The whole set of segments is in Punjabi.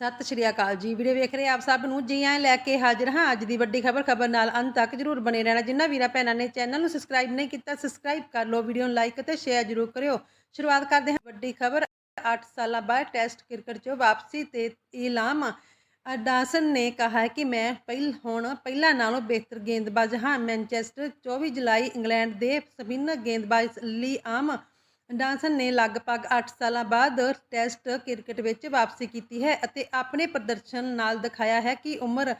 ਸਤਿ ਸ਼੍ਰੀ ਅਕਾਲ ਜੀ। ਵੀਡੀਓ ਵੇਖ ਰਹੇ ਆਪ ਸਭ ਨੂੰ? ਜੀ ਆਇਆਂ ਲੈ ਕੇ ਹਾਜ਼ਰ ਹਾਂ। ਅੱਜ ਦੀ ਵੱਡੀ ਖਬਰ ਖਬਰ ਨਾਲ ਅੰਤ ਤੱਕ ਜਰੂਰ ਬਣੇ ਰਹਿਣਾ। ਜਿੰਨਾ ਵੀਰਾਂ ਭੈਣਾਂ ਨੇ ਚੈਨਲ ਨੂੰ ਸਬਸਕ੍ਰਾਈਬ ਨਹੀਂ ਕੀਤਾ ਸਬਸਕ੍ਰਾਈਬ ਕਰ ਲਓ, ਵੀਡੀਓ ਨੂੰ ਲਾਈਕ ਅਤੇ ਸ਼ੇਅਰ ਜਰੂਰ ਕਰਿਓ। ਸ਼ੁਰੂਆਤ ਕਰਦੇ ਹਾਂ। ਵੱਡੀ ਖਬਰ 8 ਸਾਲਾਂ ਬਾਅਦ ਟੈਸਟ ਕ੍ਰਿਕਟ 'ਚ ਵਾਪਸੀ ਤੇ ਇਲਾਮ ਅਡਾਸਨ ਨੇ ਕਿਹਾ ਹੈ ਕਿ ਮੈਂ ਪਹਿਲ, ਹੁਣ ਪਹਿਲਾਂ ਨਾਲੋਂ ਬਿਹਤਰ ਗੇਂਦਬਾਜ਼ ਹਾਂ। ਮੈਨਚੈਸਟਰ 24 ਜੁਲਾਈ ਇੰਗਲੈਂਡ ਦੇ ਸਪਿਨ ਗੇਂਦਬਾਜ਼ ਲਈ ਆਮ ਡਾਂਸਨ ਨੇ ਲਗਭਗ 8 ਸਾਲਾਂ ਬਾਅਦ ਟੈਸਟ ਕ੍ਰਿਕਟ ਵਿੱਚ ਵਾਪਸੀ ਕੀਤੀ ਹੈ ਅਤੇ ਆਪਣੇ ਪ੍ਰਦਰਸ਼ਨ ਨਾਲ ਦਿਖਾਇਆ ਹੈ ਕਿ ਉਮਰ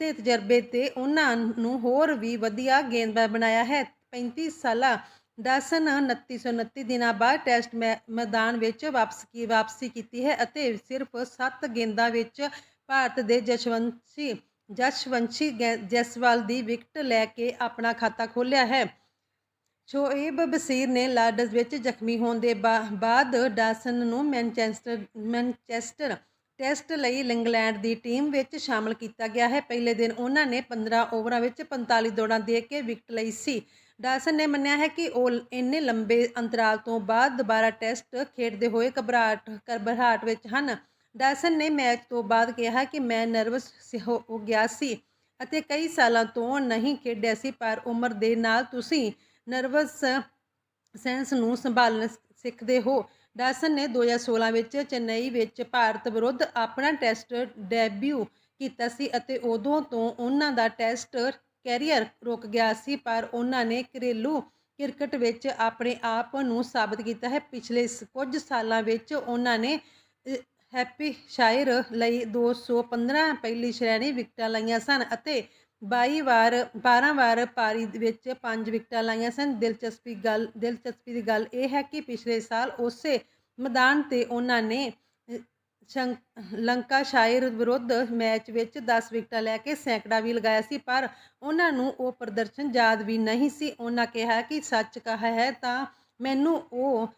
ਤੇ ਤਜਰਬੇ ਤੇ ਉਹਨਾਂ ਨੂੰ ਹੋਰ ਵੀ ਵਧੀਆ ਗੇਂਦਬਾਜ਼ ਬਣਾਇਆ ਹੈ। 35 ਸਾਲਾ ਡਾਸਨ 2929 ਦਿਨਾਂ ਬਾਅਦ ਟੈਸਟ ਮੈ- ਮੈਦਾਨ ਵਿੱਚ ਵਾਪਸ ਕੀ, ਵਾਪਸੀ ਕੀਤੀ ਹੈ ਅਤੇ ਸਿਰਫ 7 ਗੇਂਦਾਂ ਵਿੱਚ ਭਾਰਤ ਦੇ ਜਸ਼ਵੰਸ਼ੀ ਜਸ਼ਵੰਸ਼ੀ ਗੈ- ਜੈਸਵਾਲ ਦੀ ਵਿਕਟ ਲੈ ਕੇ ਆਪਣਾ ਖਾਤਾ ਖੋਲ੍ਹਿਆ ਹੈ। ਸ਼ੋਏਬ ਬਸੀਰ ਨੇ ਲਾਰਡਸ ਵਿੱਚ ਜ਼ਖਮੀ ਹੋਣ ਦੇ ਬਾ- ਬਾਅਦ ਡਾਸਨ ਨੂੰ ਮੈਨਚੈਸਟਰ ਮੈਨਚੈਸਟਰ ਟੈਸਟ ਲਈ ਇੰਗਲੈਂਡ ਦੀ ਟੀਮ ਵਿੱਚ ਸ਼ਾਮਲ ਕੀਤਾ ਗਿਆ ਹੈ। ਪਹਿਲੇ ਦਿਨ ਉਹਨਾਂ ਨੇ 15 ਓਵਰਾਂ ਵਿੱਚ 45 ਦੌੜਾਂ ਦੇ ਕੇ ਵਿਕਟ ਲਈ ਸੀ। ਡਾਸਨ ਨੇ ਮੰਨਿਆ ਹੈ ਕਿ ਉਹ ਇੰਨੇ ਲੰਬੇ ਅੰਤਰਾਲ ਤੋਂ ਬਾਅਦ ਦੁਬਾਰਾ ਟੈਸਟ ਖੇਡਦੇ ਹੋਏ ਘਬਰਾਹਟ ਘਬਰਾਹਟ ਵਿੱਚ ਹਨ। ਡਾਸਨ ਨੇ ਮੈਚ ਤੋਂ ਬਾਅਦ ਕਿਹਾ ਕਿ ਮੈਂ ਨਰਵਸ ਹੋ ਹੋ ਗਿਆ ਸੀ ਅਤੇ ਕਈ ਸਾਲਾਂ ਤੋਂ ਨਹੀਂ ਖੇਡਿਆ ਸੀ, ਪਰ ਉਮਰ ਦੇ ਨਾਲ ਤੁਸੀਂ ਨਰਵਸ ਸੈਂਸ ਨੂੰ ਸੰਭਾਲਣਾ ਸਿੱਖਦੇ ਹੋ। ਡਾਸਨ ਨੇ 2016 ਵਿੱਚ ਚੇਨਈ ਵਿੱਚ ਭਾਰਤ ਵਿਰੁੱਧ ਆਪਣਾ ਟੈਸਟ ਡੈਬਿਊ ਕੀਤਾ ਸੀ ਅਤੇ ਉਦੋਂ ਤੋਂ ਉਹਨਾਂ ਦਾ ਟੈਸਟ ਕੈਰੀਅਰ ਰੁਕ ਗਿਆ ਸੀ, ਪਰ ਉਹਨਾਂ ਨੇ ਘਰੇਲੂ ਕ੍ਰਿਕਟ ਵਿੱਚ ਆਪਣੇ ਆਪ ਨੂੰ ਸਾਬਤ ਕੀਤਾ ਹੈ। ਪਿਛਲੇ ਕੁਝ ਸਾਲਾਂ ਵਿੱਚ ਉਹਨਾਂ ਨੇ ਹੈਪੀ ਸ਼ਾਇਰ ਲਈ 215 ਪਹਿਲੀ ਸ਼੍ਰੇਣੀ ਵਿਕਟਾਂ ਲਈਆਂ ਸਨ ਅਤੇ 22 ਵਾਰ 12 ਵਾਰ ਪਾਰੀ ਵਿੱਚ 5 ਵਿਕਟਾਂ ਲਾਈਆਂ ਸਨ। ਦਿਲਚਸਪੀ ਗੱਲ ਦਿਲਚਸਪੀ ਦੀ ਗੱਲ ਇਹ ਹੈ ਕਿ ਪਿਛਲੇ ਸਾਲ ਉਸੇ ਮੈਦਾਨ ਤੇ ਉਹਨਾਂ ਨੇ ਅ, ਸ਼ੰ- ਲੰਕਾਸ਼ਾਇਰ ਵਿਰੁੱਧ ਮੈਚ ਵਿੱਚ 10 ਵਿਕਟਾਂ ਲੈ ਕੇ ਸੈਂਕੜਾ ਵੀ ਲਗਾਇਆ ਸੀ ਪਰ ਉਹਨਾਂ ਨੂੰ ਉਹ ਪ੍ਰਦਰਸ਼ਨ ਯਾਦ ਵੀ ਨਹੀਂ ਸੀ। ਉਹਨਾਂ ਕਿਹਾ ਕਿ ਸੱਚ ਕਹਾ ਹੈ ਤਾਂ ਮੈਨੂੰ ਉਹ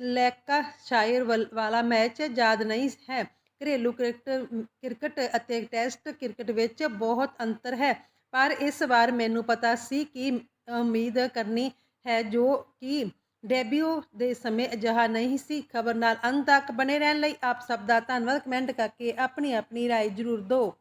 ਲੈਕਾ ਸ਼ਾਇਰ ਵਾਲਾ ਮੈਚ ਯਾਦ ਨਹੀਂ ਹੈ। ਘਰੇਲੂ ਕ੍ਰਿਕਟ ਕ੍ਰਿਕਟ ਅਤੇ ਟੈਸਟ ਕ੍ਰਿਕਟ ਵਿੱਚ ਬਹੁਤ ਅੰਤਰ ਹੈ ਪਰ ਇਸ ਵਾਰ ਮੈਨੂੰ ਪਤਾ ਸੀ ਕਿ ਉਮੀਦ ਕਰਨੀ ਹੈ ਜੋ ਕਿ ਡੈਬਿਊ ਦੇ ਸਮੇਂ ਅਜਿਹਾ ਨਹੀਂ ਸੀ ਖਬਰ ਨਾਲ ਅੰਤ ਤੱਕ ਬਨੇ ਰਹਿਣ ਲਈ ਆਪ ਸਭ ਦਾ ਧੰਨਵਾਦ ਕਮੈਂਟ ਕਰਕੇ ਆਪਣੀ ਆਪਣੀ رائے ਜ਼ਰੂਰ ਦਿਓ